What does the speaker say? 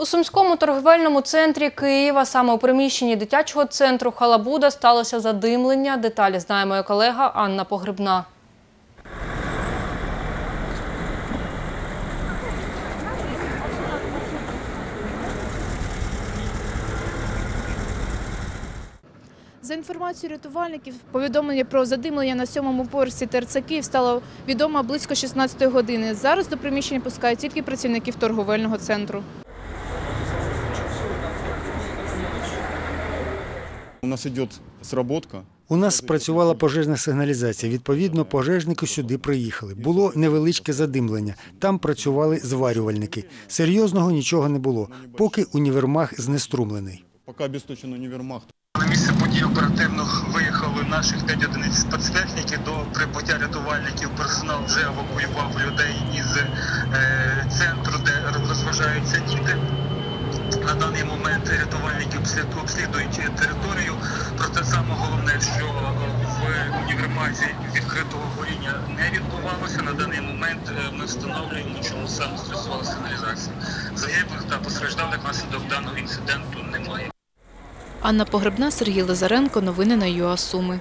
У Сумському торговельному центрі Києва, саме у приміщенні дитячого центру Халабуда, сталося задимлення. Деталі знає моя колега Анна Погребна. За інформацією рятувальників, повідомлення про задимлення на сьомому поверсі ТРЦ Київ стало відомо близько 16 години. Зараз до приміщення пускають тільки працівників торговельного центру. Нас идет сработка. У нас спрацювала пожежна сигналізація. Відповідно, пожежники сюди приїхали. Було невеличке задимлення. Там працювали зварювальники. Серйозного нічого не було, поки універмаг знеструмлений. Пока обесточен универмаг. На місце події оперативно виїхали наших 5 одиниць спецтехніки. До прибуття рятувальників персонал вже евакуював людей із е, центру, де розважаються діти. На даний момент рятувальники обслід- обслідують що в універмазі відкритого горіння не відбувалося. На даний момент е, ми встановлюємо, чому саме стосувала сигналізація. Загиблих та постраждалих наслідок даного інциденту немає. Анна Погребна, Сергій Лазаренко. Новини на ЮА Суми.